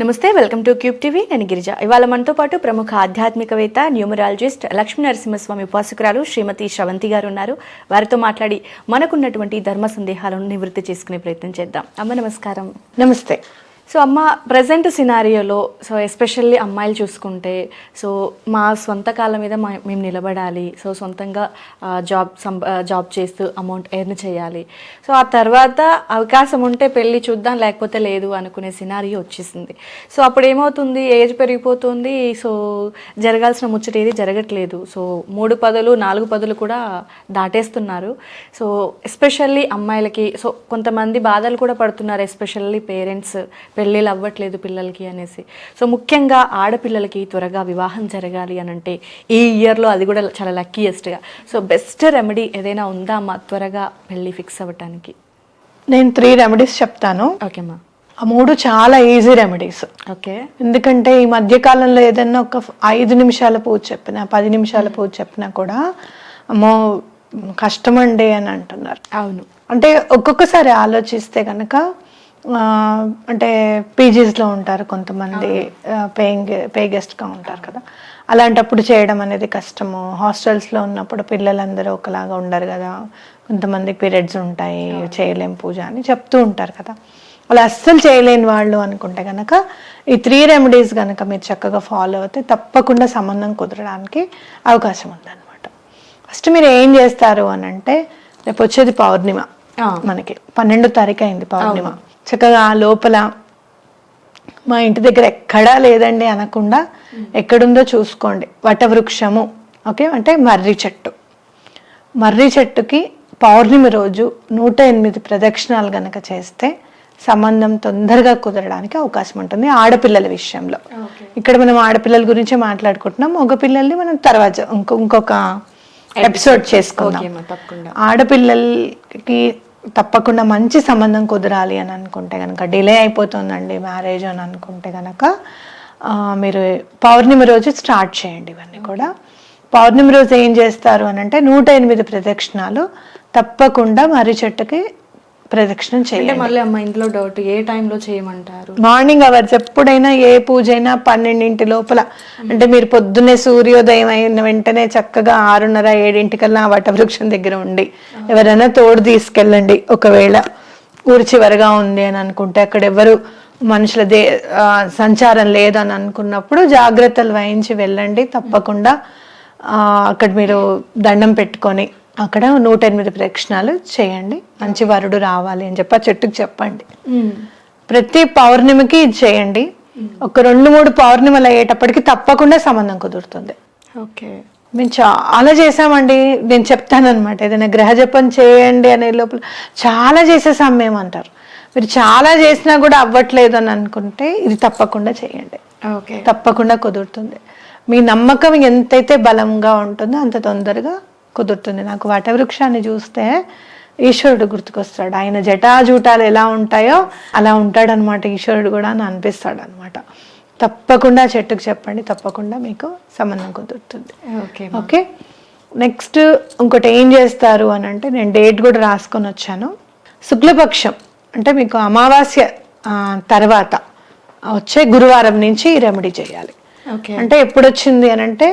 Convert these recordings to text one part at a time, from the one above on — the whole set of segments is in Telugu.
నమస్తే వెల్కమ్ టు క్యూబ్ టీవీ. నేను గిరిజ. ఇవాళ మనతో పాటు ప్రముఖ ఆధ్యాత్మికవేత్త న్యూమరాలజిస్ట్ లక్ష్మీ నరసింహస్వామి ఉపాసకురాలు శ్రీమతి శ్రవంతి గారు ఉన్నారు. వారితో మాట్లాడి మనకున్నటువంటి ధర్మ సందేహాలను నివృత్తి చేసుకునే ప్రయత్నం చేద్దాం. అమ్మ నమస్కారం. నమస్తే. సో అమ్మ ప్రజెంట్ సినారియోలో సో ఎస్పెషల్లీ అమ్మాయిలు చూసుకుంటే సో మా సొంత కాళ్ళ మీద మా- మేము నిలబడాలి. సో సొంతంగా జాబ్ సం జాబ్ చేస్తూ అమౌంట్ ఎర్న్ చేయాలి. సో ఆ తర్వాత అవకాశం ఉంటే పెళ్ళి చూద్దాం లేకపోతే లేదు అనుకునే సినారియో వచ్చేసింది. సో అప్పుడు ఏమవుతుంది ఏజ్ పెరిగిపోతుంది. సో జరగాల్సిన ముచ్చట ఏది జరగట్లేదు. సో మూడు పదులు నాలుగు పదులు కూడా దాటేస్తున్నారు. సో ఎస్పెషల్లీ అమ్మాయిలకి సో కొంతమంది బాధలు కూడా పడుతున్నారు ఎస్పెషల్లీ పేరెంట్స్ పెళ్ళిళ్ళు అవ్వట్లేదు పిల్లలకి అనేసి. సో ముఖ్యంగా ఆడపిల్లలకి త్వరగా వివాహం జరగాలి అని అంటే ఈ ఇయర్లో అది కూడా చాలా లక్కీయెస్ట్గా సో బెస్ట్ రెమెడీ ఏదైనా ఉందా అమ్మా త్వరగా పెళ్ళి ఫిక్స్ అవ్వటానికి? నేను త్రీ రెమెడీస్ చెప్తాను. ఓకేమ్మా ఆ మూడు చాలా ఈజీ రెమెడీస్ ఓకే. ఎందుకంటే ఈ మధ్య కాలంలో ఏదైనా ఒక ఐదు నిమిషాల పూజ చెప్పినా పది నిమిషాల పూజ చెప్పినా కూడా అమ్మో కష్టమండి అని అంటున్నారు. అవును. అంటే ఒక్కొక్కసారి ఆలోచిస్తే కనుక అంటే పీజీస్లో ఉంటారు కొంతమంది పేయింగ్ పే గెస్ట్గా ఉంటారు కదా. అలాంటప్పుడు చేయడం అనేది కష్టము. హాస్టల్స్లో ఉన్నప్పుడు పిల్లలందరూ ఒకలాగా ఉండరు కదా. కొంతమంది పీరియడ్స్ ఉంటాయి చేయలేం పూజ అని చెప్తూ ఉంటారు కదా. అలా అస్సలు చేయలేని వాళ్ళు అనుకుంటే కనుక ఈ త్రీ రెమెడీస్ కనుక మీరు చక్కగా ఫాలో అవుతే తప్పకుండా సంబంధం కుదరడానికి అవకాశం ఉందన్నమాట. ఫస్ట్ మీరు ఏం చేస్తారు అని అంటే రేపు వచ్చేది పౌర్ణిమ. మనకి. పన్నెండో తారీఖు అయింది పౌర్ణిమ. చక్కగా ఆ లోపల మా ఇంటి దగ్గర ఎక్కడా లేదండి అనకుండా ఎక్కడుందో చూసుకోండి. వటవృక్షము ఓకే? అంటే మర్రి చెట్టు. మర్రి చెట్టుకి పౌర్ణమి రోజు నూట ఎనిమిది ప్రదక్షిణాలు గనక చేస్తే సంబంధం తొందరగా కుదరడానికి అవకాశం ఉంటుంది ఆడపిల్లల విషయంలో. ఇక్కడ మనం ఆడపిల్లల గురించి మాట్లాడుకుంటున్నాం. మగ పిల్లల్ని మనం తర్వాత ఇంకో ఇంకొక ఎపిసోడ్ చేసుకుందాం. తప్పకుండా. ఆడపిల్లలకి తప్పకుండా మంచి సంబంధం కుదరాలి అని అనుకుంటే కనుక డిలే అయిపోతుందండి మ్యారేజ్ అని అనుకుంటే కనుక మీరు పౌర్ణమి రోజు స్టార్ట్ చేయండి ఇవన్నీ కూడా. పౌర్ణమి రోజు ఏం చేస్తారు అని అంటే నూట ఎనిమిది ప్రదక్షిణాలు తప్పకుండా మర్రి చెట్టుకి ప్రదక్షిణం చేయండి. మళ్ళీ అమ్మ ఇంట్లో డౌట్ ఏ టైంలో చేయమంటారు? మార్నింగ్ అవర్స్ ఎప్పుడైనా ఏ పూజ అయినా పన్నెండింటి లోపల. అంటే మీరు పొద్దున్నే సూర్యోదయం అయిన వెంటనే చక్కగా ఆరున్నర ఏడింటికల్లా ఆ వటవృక్షం దగ్గర ఉండి ఎవరైనా తోడు తీసుకెళ్ళండి. ఒకవేళ ఊరి చివరగా ఉంది అని అనుకుంటే అక్కడ ఎవరు మనుషుల దే సంచారం లేదని అనుకున్నప్పుడు జాగ్రత్తలు వహించి వెళ్ళండి. తప్పకుండా అక్కడ మీరు దండం పెట్టుకొని అక్కడ నూట ఎనిమిది ప్రదక్షిణాలు చేయండి. మంచి వరుడు రావాలి అని చెప్పి ఆ చెట్టుకు చెప్పండి. ప్రతి పౌర్ణమికి ఇది చేయండి. ఒక రెండు మూడు పౌర్ణిమలు అయ్యేటప్పటికి తప్పకుండా సంబంధం కుదురుతుంది. ఓకే. మేము చాలా చేసామండి నేను చెప్తాను అనమాట ఏదైనా గ్రహ జపం చేయండి అనే లోపల చాలా చేసేసాం మేము అంటారు మీరు చాలా చేసినా కూడా అవ్వట్లేదు అని అనుకుంటే ఇది తప్పకుండా చేయండి. ఓకే. తప్పకుండా కుదురుతుంది. మీ నమ్మకం ఎంతైతే బలంగా ఉంటుందో అంత తొందరగా కుదురుతుంది. నాకు వటవృక్షాన్ని చూస్తే ఈశ్వరుడు గుర్తుకొస్తాడు. ఆయన జటాజూటాలు ఎలా ఉంటాయో అలా ఉంటాడనమాట ఈశ్వరుడు కూడా అని అనిపిస్తాడు అనమాట తప్పకుండా చెట్టుకు చెప్పండి. తప్పకుండా మీకు సంబంధం కుదురుతుంది. Okay okay? నెక్స్ట్ ఇంకోటి ఏం చేస్తారు అని అంటే నేను డేట్ కూడా రాసుకొని వచ్చాను. శుక్లపక్షం అంటే మీకు అమావాస్య తర్వాత వచ్చే గురువారం నుంచి ఈ రెమెడీ చేయాలి. ఓకే. అంటే ఎప్పుడు వచ్చింది అని అంటే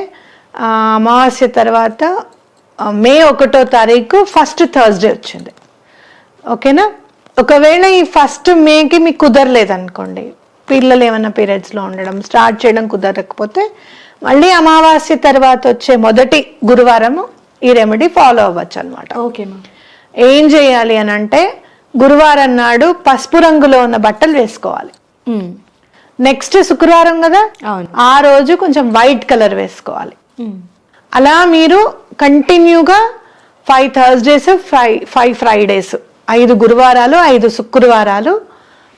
అమావాస్య తర్వాత మే ఒకటో తారీఖు ఫస్ట్ థర్స్డే వచ్చింది. ఓకేనా? ఒకవేళ ఈ ఫస్ట్ మేకి మీకు కుదరలేదు అనుకోండి పిల్లలు ఏమైనా పీరియడ్స్లో ఉండడం స్టార్ట్ చేయడం కుదరకపోతే మళ్ళీ అమావాస్య తర్వాత వచ్చే మొదటి గురువారము ఈ రెమెడీ ఫాలో అవ్వచ్చు అనమాట ఓకే ఏం చేయాలి అని అంటే గురువారం నాడు పసుపు రంగులో ఉన్న బట్టలు వేసుకోవాలి. నెక్స్ట్ శుక్రవారం కదా. ఆ రోజు కొంచెం వైట్ కలర్ వేసుకోవాలి. అలా మీరు కంటిన్యూగా five Thursdays five five Fridays ఐదు గురువారాలు ఐదు శుక్రవారాలు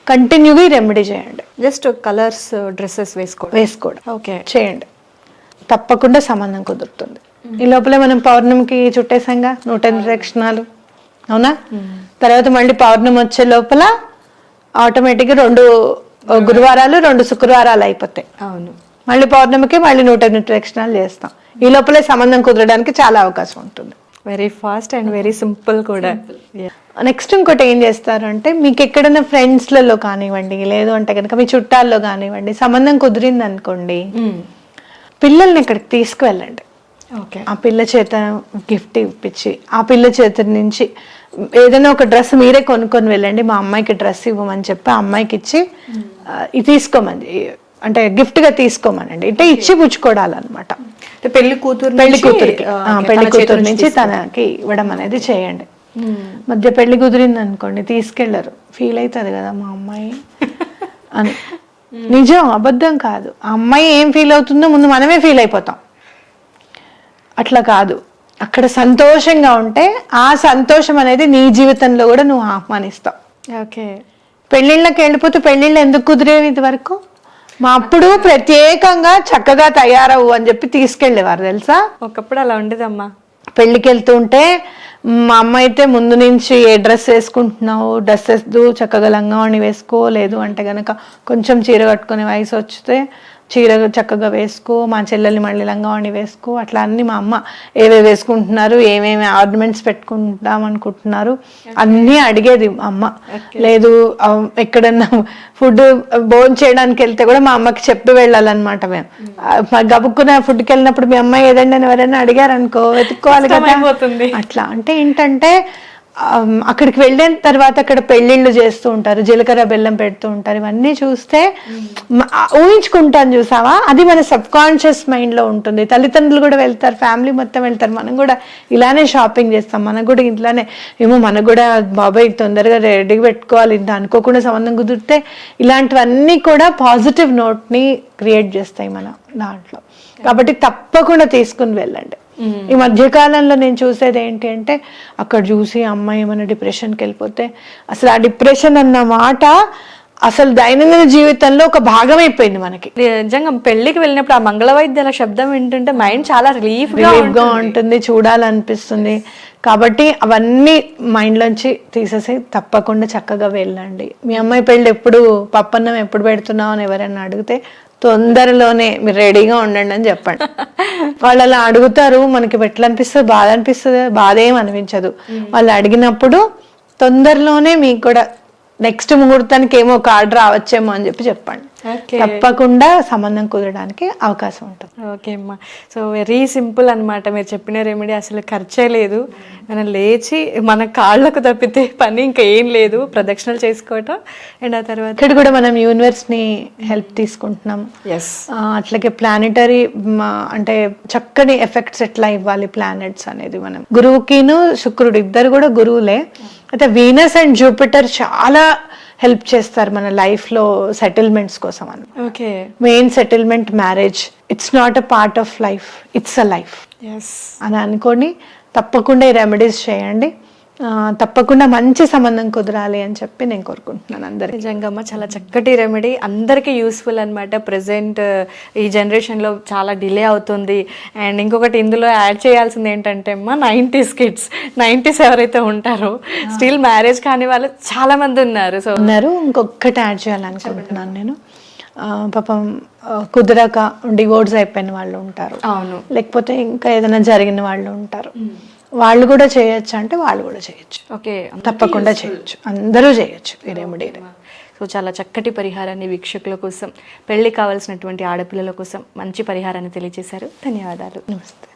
కంటిన్యూగా రెమెడీ చేయండి. జస్ట్ కలర్స్ డ్రెస్సెస్ వేసుకోవడం వేసుకోవడం ఓకే. చేయండి. తప్పకుండా సంబంధం కుదురుతుంది. ఈ లోపల మనం పౌర్ణమికి చుట్టేసంగా నూట ఎనిమిది ప్రదక్షిణాలు అవునా? తర్వాత మళ్ళీ పౌర్ణమి వచ్చే లోపల ఆటోమేటిక్గా రెండు గురువారాలు రెండు శుక్రవారాలు అయిపోతాయి. అవును. మళ్ళీ పౌర్ణమికి మళ్ళీ నూట ఎనిమిది ప్రదక్షిణాలు చేస్తాం. ఈ లోపలే సంబంధం కుదరడానికి చాలా అవకాశం ఉంటుంది. Very fast and very simple కూడా. నెక్స్ట్ ఇంకోటి ఏం చేస్తారు అంటే మీకు ఎక్కడైనా ఫ్రెండ్స్లలో కానివ్వండి లేదు అంటే కనుక మీ చుట్టాల్లో కానివ్వండి సంబంధం కుదిరింది అనుకోండి పిల్లల్ని ఇక్కడికి తీసుకువెళ్ళండి. ఓకే ఆ పిల్ల చేత గిఫ్ట్ ఇప్పించి ఆ పిల్ల చేత నుంచి ఏదైనా ఒక డ్రెస్ మీరే కొనుక్కొని వెళ్ళండి మా అమ్మాయికి డ్రెస్ ఇవ్వమని చెప్పి ఆ అమ్మాయికి ఇచ్చి ఇది తీసుకోమని అంటే gift గా తీసుకోమనండి. అంటే ఇచ్చి పుచ్చుకోవాలన్నమాట అంటే పెళ్ళి కూతురు పెళ్ళి కూతురికి. పెళ్ళి కూతురు నుంచి. తనకి ఇవ్వడం అనేది చేయండి. మధ్య పెళ్ళి కుదిరింది అనుకోండి తీసుకెళ్ళరు. ఫీల్ అవుతుంది కదా మా అమ్మాయి అని. నిజం అబద్ధం కాదు. ఆ అమ్మాయి ఏం ఫీల్ అవుతుందో ముందు మనమే ఫీల్ అయిపోతాం. అట్లా కాదు. అక్కడ సంతోషంగా ఉంటే ఆ సంతోషం అనేది నీ జీవితంలో కూడా నువ్వు ఆహ్వానిస్తావు. ఓకే. పెళ్ళిళ్ళకి వెళ్ళిపోతే పెళ్ళిళ్ళు ఎందుకు కుదిరేవి ఇది వరకు? మా అప్పుడు ప్రత్యేకంగా చక్కగా తయారవు అని చెప్పి తీసుకెళ్ళేవారు తెలుసా? ఒకప్పుడు అలా ఉండేదమ్మా. పెళ్ళికి వెళ్తుంటే మా అమ్మ అయితే ముందు నుంచి ఏ డ్రెస్ వేసుకుంటున్నావు డ్రెస్ వేస్తూ చక్కగా లంగావాణి వేసుకో లేదు అంటే గనక కొంచెం చీర కట్టుకునే వయసు వచ్చితే చీర చక్కగా వేసుకో మా చెల్లెల్ని మళ్ళీ లంగావాణి వేసుకో అట్లా అన్ని మా అమ్మ ఏవే వేసుకుంటున్నారు ఏమేమి ఆర్నమెంట్స్ పెట్టుకుంటాం అనుకుంటున్నారు అన్నీ అడిగేది మా అమ్మ. లేదు ఎక్కడన్నా ఫుడ్ భోజనం చేయడానికి వెళ్తే కూడా మా అమ్మకి చెప్పి వెళ్ళాలన్నమాట మేము. ఆ, మా గబుక్కున ఫుడ్కి వెళ్ళినప్పుడు మీ అమ్మాయి ఏదండి అని ఎవరైనా అడిగారు అనుకో వెతుక్కోవాలి కదా. అట్లా అంటే ఏంటంటే అక్కడికి వెళ్ళిన తర్వాత అక్కడ పెళ్ళిళ్ళు చేస్తూ ఉంటారు జీలకర్ర బెల్లం పెడుతూ ఉంటారు. ఇవన్నీ చూస్తే ఊహించుకుంటాను చూసావా? అది మన సబ్ కాన్షియస్ మైండ్లో ఉంటుంది. తల్లిదండ్రులు కూడా వెళ్తారు ఫ్యామిలీ మొత్తం వెళ్తారు. మనం కూడా ఇలానే షాపింగ్ చేస్తాం. మనకు కూడా ఇట్లానే ఏమో మనకు కూడా బాబాయ్ తొందరగా రెడీ పెట్టుకోవాలి. ఇంత అనుకోకుండా సంబంధం కుదిరితే ఇలాంటివన్నీ కూడా పాజిటివ్ నోట్ని క్రియేట్ చేస్తాయి మన దాంట్లో. కాబట్టి తప్పకుండా తీసుకుని వెళ్ళండి. ఈ మధ్య కాలంలో నేను చూసేది ఏంటి అంటే అక్కడ చూసి అమ్మాయి ఏమైనా డిప్రెషన్కి వెళ్ళిపోతే అసలు ఆ డిప్రెషన్ అన్న మాట అసలు దైనందిన జీవితంలో ఒక భాగం అయిపోయింది మనకి. నిజంగా పెళ్ళికి వెళ్ళినప్పుడు ఆ మంగళ వైద్యాల శబ్దం వింటుంటే మైండ్ చాలా రిలీఫ్గా రిలీఫ్గా ఉంటుంది. చూడాలనిపిస్తుంది. కాబట్టి అవన్నీ మైండ్ లోంచి తీసేసి తప్పకుండా చక్కగా వెళ్ళండి. మీ అమ్మాయి పెళ్ళి ఎప్పుడు పప్పన్నం ఎప్పుడు పెడుతున్నావు అని ఎవరైనా అడిగితే తొందరలోనే మీరు రెడీగా ఉండండి అని చెప్పండి. వాళ్ళు అలా అడుగుతారు మనకి ఎట్లా అనిపిస్తుంది బాధ అనిపిస్తుంది బాధ ఏం అనిపించదు వాళ్ళు అడిగినప్పుడు తొందరలోనే మీకు కూడా నెక్స్ట్ ముహూర్తానికి ఏమో కార్డు రావచ్చేమో అని చెప్పి చెప్పండి. తప్పకుండా సంబంధం కుదరడానికి అవకాశం ఉంటుంది. ఓకే అమ్మా. సో వెరీ సింపుల్ అన్నమాట. మీరు చెప్పిన రెమెడీ అసలు ఖర్చే లేదు. మనం లేచి మన కాళ్ళకు తప్పితే పని ఇంకా ఏం లేదు. ప్రదక్షిణలు చేసుకోవటం. అండ్ ఆ తర్వాత ఇక్కడ కూడా మనం యూనివర్స్ని హెల్ప్ తీసుకుంటున్నాం. ఎస్ అట్లాగే ప్లానెటరీ అంటే చక్కని ఎఫెక్ట్స్ ఎట్లా ఇవ్వాలి ప్లానెట్స్ అనేది మనం. గురువుకిను శుక్రుడు ఇద్దరు కూడా గురువులే. అయితే వీనస్ అండ్ జూపిటర్ చాలా హెల్ప్ చేస్తారు మన లైఫ్లో సెటిల్మెంట్స్ కోసం అని. Okay. Main settlement marriage. It's not a part of life it's a life అని అనుకొని తప్పకుండా ఈ రెమెడీస్ చేయండి. తప్పకుండా మంచి సంబంధం కుదరాలి అని చెప్పి నేను కోరుకుంటున్నాను అందరికి. నిజంగా అమ్మ చాలా చక్కటి రెమెడీ అందరికీ యూస్ఫుల్ అనమాట ప్రజెంట్ ఈ జనరేషన్లో చాలా డిలే అవుతుంది. అండ్ ఇంకొకటి ఇందులో యాడ్ చేయాల్సింది ఏంటంటే అమ్మ నైంటీస్ కిడ్స్ నైంటీస్ ఎవరైతే ఉంటారో స్టిల్ మ్యారేజ్ కాని వాళ్ళు చాలా మంది ఉన్నారు. సో ఉన్నారు. ఇంకొకటి యాడ్ చేయాలనుకుంటున్నాను నేను. ఆ, పాపం కుదరక డివోర్స్ అయిపోయిన వాళ్ళు ఉంటారు. అవును. లేకపోతే ఇంకా ఏదైనా జరిగిన వాళ్ళు ఉంటారు. వాళ్ళు కూడా చేయొచ్చు అంటే వాళ్ళు కూడా చేయొచ్చు. ఓకే తప్పకుండా చేయొచ్చు. అందరూ చేయొచ్చు. ఈ రెమెడీ సో చాలా చక్కటి పరిహారాన్ని వీక్షకుల కోసం పెళ్ళి కావాల్సినటువంటి ఆడపిల్లల కోసం మంచి పరిహారాన్ని తెలియజేశారు. ధన్యవాదాలు. నమస్తే.